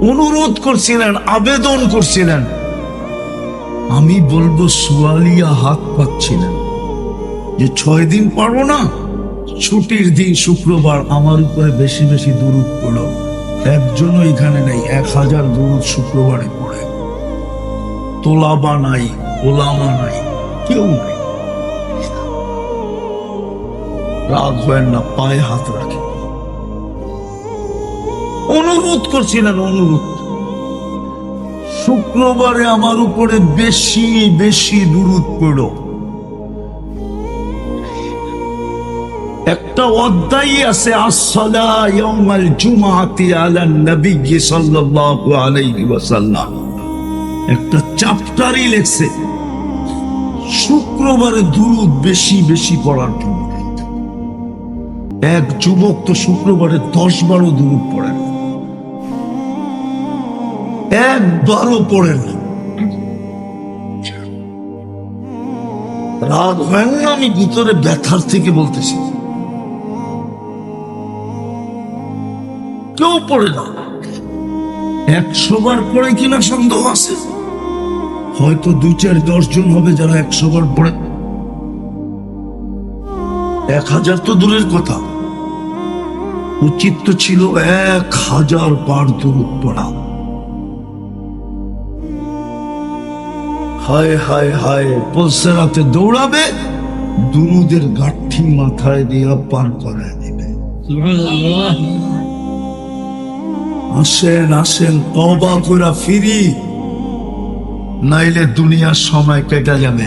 অনুরোধ করছিলেন, আবেদন করছিলেন। আমি বলব, সুয়ালিয়া হাত পাচ্ছিলেন। যে ছয় দিন পারব না, ছুটির দিন শুক্রবার আমার উপরে বেশি বেশি দূরত পড়ো। একজনও এখানে নেই, এক হাজার দূরত শুক্রবারে পড়ে। তোলাবা নাই, ওলামা নাই, কেউ নাই। রাগ হয় না, পায়ে হাত রাখে। অনুরোধ করছিলেন অনুরোধ শুক্রবারে আমার উপরে বেশি বেশি দূরত পড়ো। একটা অধ্যায় আছে, আসসালা ইয়াউমাল জুমাআতি আলা নবী সাল্লাল্লাহু আলাইহি ওয়াসাল্লাম। একটা চ্যাপ্টারই লেখছে, শুক্রবারে দুরুদ বেশি বেশি পড়ার জন্য। এক যুবক তো শুক্রবারে দশ বারো দুরুদ পড়েন একবারও পড়ে না। রাগ হয় না আমি ভিতরে ব্যথার থেকে বলতেছি কেউ পড়ে না। একশো বার পড়ে কিনা সন্দেহ আছে। হয়তো দুই চার দশ জন হবে যারা একশো বার পড়ে। এক হাজার তো দূরের কথা। উচিত তো ছিল এক হাজার বার দূর পড়া। হায় হায় হায় পলসেরাতে দৌড়াবে দুরুদের গাঠি মাথায় দিয়া পার করায় দিবে। আসেন আসেন অবা করা ফিরি, নাইলে দুনিয়ার সময় কেটে যাবে।